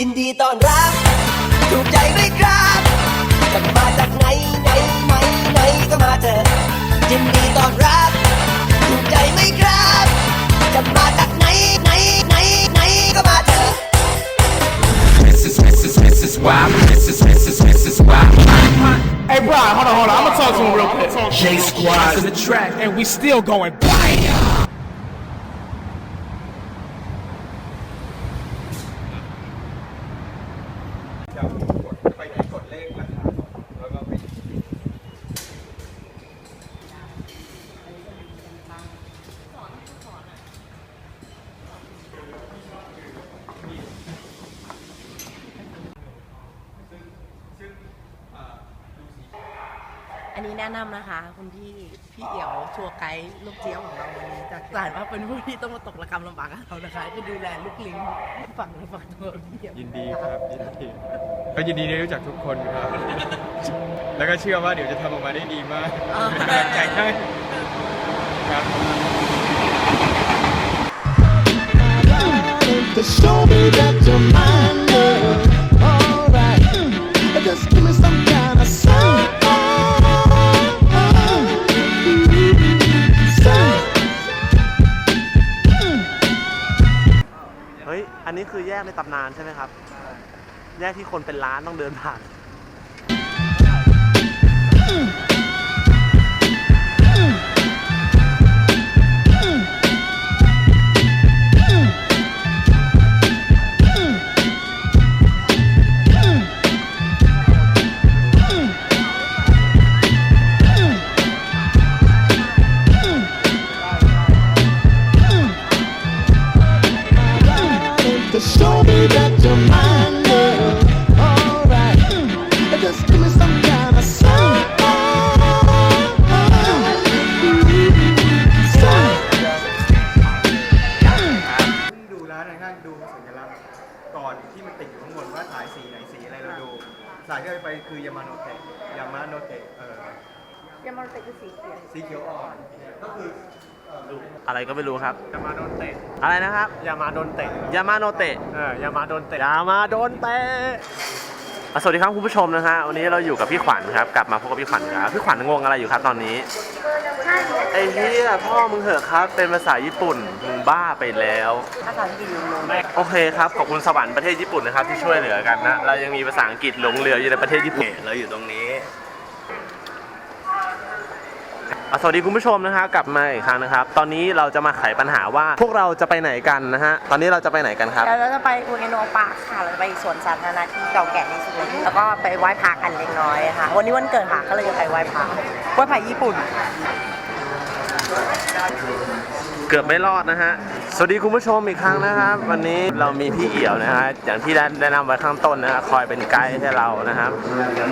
ยินดีต้อนรับ ถูกใจไหมครับจะมาจากไหนไหนไหนไหนก็มาเถอะยินดีต้อนรับ ถูกใจไหมครับ จะมาจากไหนไหนไหนไหนก็มาเถอะ Mrs. Mrs. Mrs. Wow, Mrs. Mrs. Mrs. Wow. Hey, Brian, hold on, hold on. I'm gonna talk to him real quick. J Squad in the track, and we still going bam. นนี้แนะนำนะคะ คุณพี่พี่เอี่ยวชัวร์ไกด์ลูกเจี๊ยบของเราวันนี้จากสารว่าเป็นผู้ที่ต้องมาตกระกรรมลำบากกับเรานะคะจะดูแลลูกลิงฝั่งในฝั่งตัวพี่เอี่ยวยินดีครับยินดีก็ยินดีได้รู้จักทุกคนครับ แล้วก็เชื่อว่าเดี๋ยวจะทำออกมาได้ดีมากเป็นกำลังใจให้ครับ to show me that you're mine, girl. Alright, just give me some แยกในตำนานใช่ไหมครับ แยกที่คนเป็นล้านต้องเดินผ่าน เตะเออยามาเตคือสีเขียวสีเขียวอ่อน ก็คืออะไรก็ไม่รู้ครับ ยามาโดนเตะอะไรนะครับ ยามาโดนเตะยามาโนเตะ เออยามาโดนเตะยามาโดนเตะอะสวัสดีครับคุณผู้ชมนะฮะวันนี้เราอยู่กับพี่ขวัญครับ กลับมาพบกับพี่ขวัญครับพี่ขวัญงงอะไรอยู่ครับตอนนี้ไอ้เหี้ยพ่อมึงเหอะครับ เป็นภาษาญี่ปุ่นมึงบ้าไปแล้ว ภาษาอังกฤษลงโอเคครับขอบคุณสวรรค์ประเทศญี่ปุ่นนะครับที่ช่วยเหลือกันนะเรายังมีภาษาอังกฤษหลงเหลืออยู่ในประเทศญี่ปุ่นเราอยู่ตรงนี้ อะสวัสดีคุณผู้ชมนะฮะกลับมาอีกครั้งนะครับ ตอนนี้เราจะมาไขปัญหาว่าพวกเราจะไปไหนกันนะฮะตอนนี้เราจะไปไหนกันครับ แล้วเราจะไปอุเอโนะปาร์คค่ะ เราจะไปสวนสาธารณะที่เก่าแก่ที่สุดเลยแล้วก็ไปไหว้พระกันเล็กน้อยค่ะ วันนี้วันเกิดค่ะก็เลยจะไปไหว้พระไหว้พระญี่ปุ่น เกือบไม่รอดนะฮะส วัสดีคุณผู้ชมอีกครั้งนะครับ วันนี้เรามีพี่เอี่ยวนะฮะอย่างที่ได้แนะนำไว้ข้างต้นนะฮะคอยเป็นไกด์ให้เรานะครับ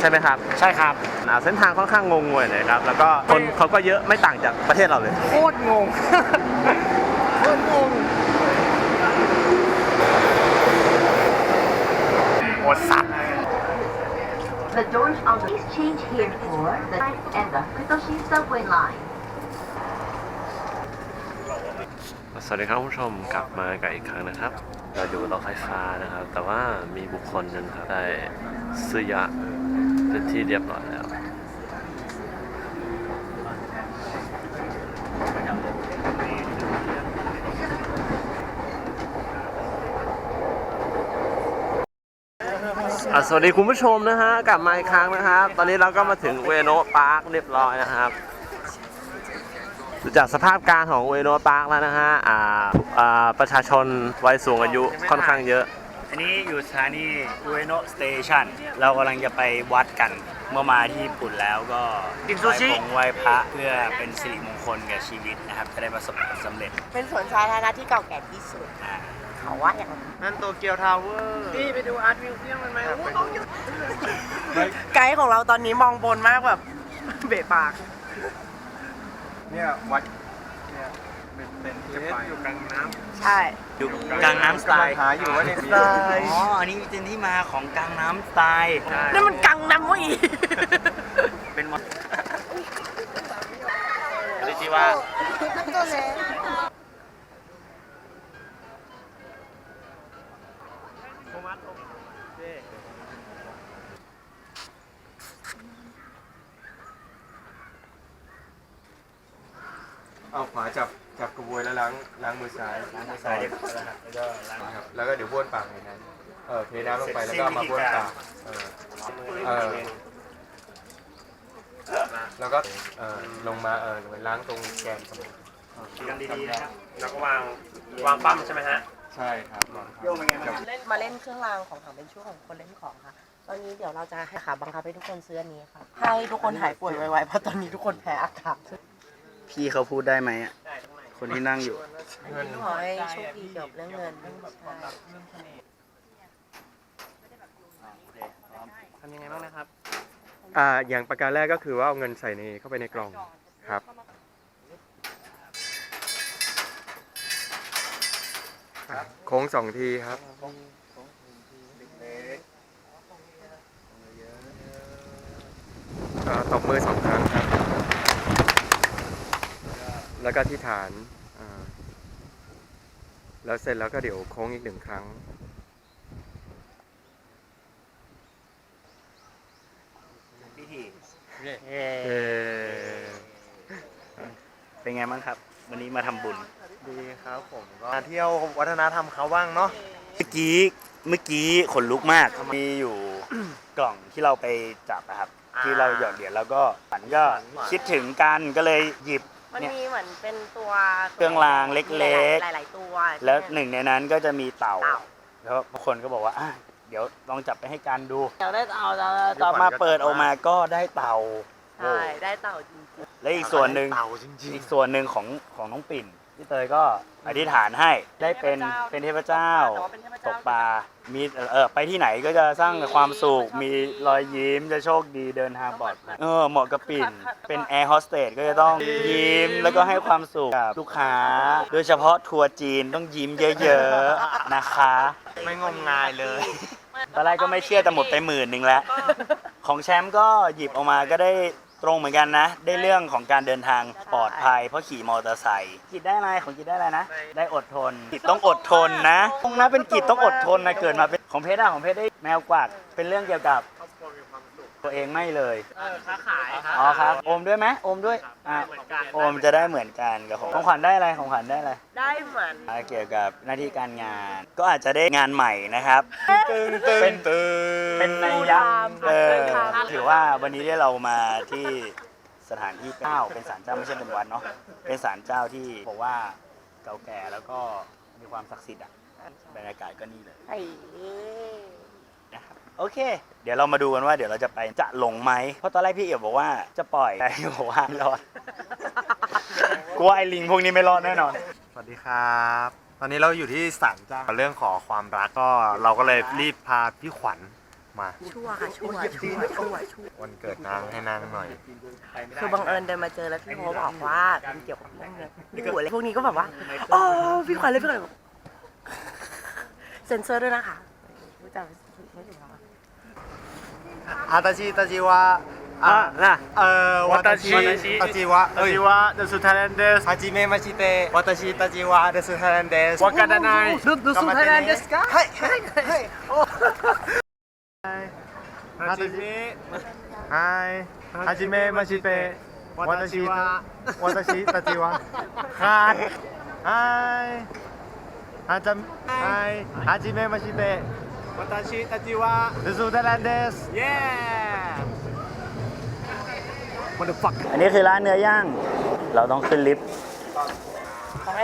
ใช่ไหมครับใช่ครับอ่าเส้นทางค่อนข้างงงงวยหน่อยครับ แล้วก็คนเขาก็เยอะไม่ต่างจากประเทศเราเลย โคตรงง โคตรงงหมดสัตว์ The doors on the please change here for the and the Kutoshi subway line. สวัสดีครับผู้ชมกลับมากับอีกครั้งนะครับ เราอยู่รถไฟฟ้านะครับ แต่ว่ามีบุคคลหนึ่งครับได้ซื้อยาเป็นที่เรียบร้อยแล้วสวัสดีคุณผู้ชมนะฮะกลับมาอีกครั้งนะครับ ตอนนี้เราก็มาถึงเวโนะปาร์คเรียบร้อยนะครับ จากสภาพการของเวโนะปาร์คแล้วนะฮะอ่าอ่าประชาชนวัยสูงอายุค่อนข้างเยอะ อันนี้อยู่สถานีอุเอโนะสเตชันเรากำลังจะไปวัดกัน เมื่อมาที่ญี่ปุ่นแล้วก็ไหว้พงไหว้พระเพื่อเป็นสิริมงคลแก่ชีวิตนะครับ จะได้ประสบความสำเร็จเป็นสวนสาธารณะที่เก่าแก่ที่สุด อ่าเขาว่าอย่างนั้นนั่นโตเกียวทาวเวอร์นี่ไปดูอาร์ตมิวเซียมมันไหมไกด์ของเราตอนนี้มองบนมากแบบ เบะปาก เนี่ยวัดเนี่ยเป็นเป็นจะไปอยู่กลางน้ำ ใช่อยู่กลางน้ำสไตล์หาอยู่ว่าเนี่ยสไตล์อ๋อ อันนี้เป็นที่มาของกลางน้ำสไตล์นั่นมันกังนำวะอีเป็นวัดอันนี้ที่ว่า โทรมาเอาขวาจับจับกระบวยแล้วล้างล้างมือซ้ายล้างมือสายเดียวกันนะครับแล้วก็ล้างครับแล้วก็เดี๋ยวบ้วนปากในนั้นเออเทน้ำลงไปแล้วก็เอามาบ้วนปากเออเออแล้วก็เออลงมาเออลงไปล้างตรงแกนสมองกันดีๆนะครับแล้วก็วางวางปั้มใช่ไหมฮะใช่ครับโยงเป็นไงบ้างเล่นมาเล่นเครื่องรางของขลังเป็นช่วงของคนเล่นของค่ะตอนนี้เดี๋ยวเราจะให้ค่ะบังคับให้ทุกคนซื้ออันนี้ค่ะให้ทุกคนหายป่วยไวๆเพราะตอนนี้ทุกคนแพ้อากาศ พี่เขาพูดได้ไหมอะคนที่นั่งอยู่ ขอให้โชคดีเกี่ยวกับเรื่องเงินใช่ทำยังไงบ้างนะครับ อ่า อย่างประการแรกก็คือว่าเอาเงินใส่ในเข้าไปในกล่องครับ โค้งสองทีครับ อ่าตบมือสองครั้งครับ แล้วก็ที่ฐานอ่าแล้วเสร็จแล้วก็เดี๋ยวโค้งอีกหนึ่งครั้ง พิธีเอ่อเป็นไงบ้างครับ วันนี้มาทำบุญ ดีครับผมก็มาเที่ยววัฒนธรรมเขาบ้างเนาะ เมื่อกี้เมื่อกี้ขนลุกมากมีอยู่ กล่องที่เราไปจับอะครับอ่าที่เราหยอดเหรียญแล้วก็ฝันก็คิดถึงกันก็เลยหยิบ มันเนี่ยมีเหมือนเป็นตัวเครื่องรางเล็กๆ หลายๆตัวแล้วหนึ่งในนั้นก็จะมีเต่า เต่าแล้วบางคนก็บอกว่าอะเดี๋ยวลองจับไปให้กันดูอยากได้เต่าจะต่อมาเปิดออกมาก็ได้เต่าใช่ได้เต่าจริงและอีกส่วนหนึ่งเต่าจริงอีกส่วนหนึ่งของของน้องปิ่น พี่เตยก็อธิษฐานให้ได้เป็นเป็นเทพเจ้าแต่ว่าเป็นเทพตเจ้ากปลามีเออไปที่ไหนก็จะสร้างความสุขมีรอยยิ้มจะโชคดีเดินทางปลอดภัยเออเหมาะกับปิ่น เป็นแอร์โฮสเตสก็จะต้องยิ้มแล้วก็ให้ความสุขกับลูกค้า โดยเฉพาะทัวร์จีนต้องยิ้มเยอะๆนะคะๆไม่งมงายเลยตอนแรกก็ไม่เชื่อแต่หมดไปหมื่นหนึ่งแล้ว ของแชมป์ก็หยิบออกมาก็ได้ ตรงเหมือนกันนะ ได้เรื่องของการเดินทางปลอดภัยเพราะขี่มอเตอร์ไซค์กิจได้อะไรของกิจได้อะไรนะ ได้อดทนกิจต้องอดทนนะตรงนะเป็นกิจต้องอดทนนะเกิดมาเป็นของเพชรอะของเพชรได้แมวกวักเป็นเรื่องเกี่ยวกับ ตัวเองไม่เลยค้าขายครับอ๋อครับ โอมด้วยไหมโอมด้วย อะโอมจะได้เหมือนกันกับของของขวัญได้อะไร ของขวัญได้อะไรๆได้เหมือน อ่าเกี่ยวกับหน้าที่การงาน ก็อาจจะได้งานใหม่นะครับเป็นเป็นนัยยะเออ ถือว่าวันนี้ได้เรามาที่สถานที่เก้าเป็นศาลเจ้าไม่ใช่เป็นวัดเนาะ เป็นศาลเจ้าที่บอกว่าเก่าแก่แล้วก็มีความศักดิ์สิทธิ์อะ บรรยากาศก็นี่เลย ไอ้นะครับ โอเค เดี๋ยวเรามาดูกันว่าเดี๋ยวเราจะไปจะลงไหมเพราะตอนแรกพี่เอ๋บอกว่าจะปล่อยแต่พี่บอกว่าไม่รอดกลัวไอ้ลิงพวกนี้ไม่รอดแน่นอน สวัสดีครับ ตอนนี้เราอยู่ที่ศาลเจ้าเรื่องขอความรักก็เราก็เลยรีบพาพี่ขวัญมา ชั่วค่ะชั่วชั่วชั่วชั่ววันเกิดนางให้นางหน่อย คือบังเอิญเดินมาเจอแล้วพี่เขาบอกว่าเป็นเกี่ยวกับเรื่องเงินอยู่อะไรพวกนี้ก็แบบว่าอ๋อพี่ขวัญเลยพี่ขวัญเลยบอกเซ็นเซอร์ด้วยนะคะพูดจาไม่ถึง 私たちはあなあ。私たちは私はレスタレンですはじめまして。私たちはレスタレンです。わからない。レスタレンですか？はい。はい。はい。はじめはいはじめまして。私は私たちは。はい。はい。はじめまして。私たちはルスダランですイエー What the fuck อันนี้คือร้านเนื้อย่าง เราต้องขึ้นลิฟต์ เอาไหม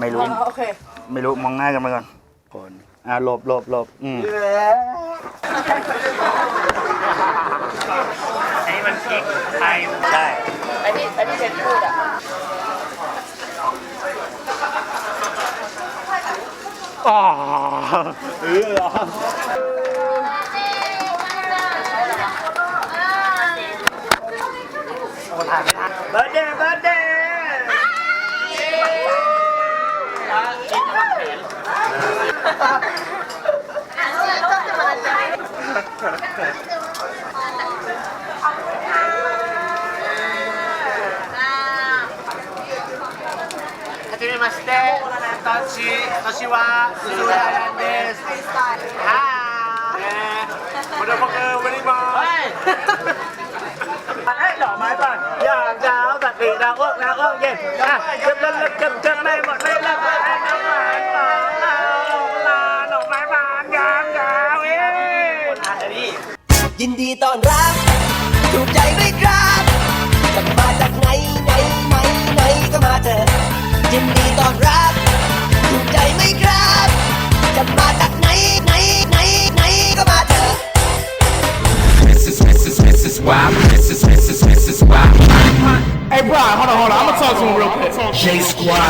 ไม่รู้ โอเค ไม่รู้ มองหน้ากันมาก่อนคนอ่าหลบหลบหลบอืมอันนี้มันพริกไทยใช่ อันนี้อันนี้เพชรพูดอ่ะ อ๋อเออเหรอเบิร์ดเดย์เบิร์ดเดย์ ชิตาชิวะซูซูไดเดสฮ่ามาดูพวกเออวันนี้มาเฮ้ยดอกไม้ป่ะยามเช้าตัดปีดาวอ้วกดาวอ้วกเย็นอะเก็บเก็บเก็บเก็บไม่หมดไม่ละไม่ละน้ำหวานหวานลาลาดอกไม้บานยามเช้าเอ้ยยินดีต้อนรับ ถูกใจไหมครับ Squad.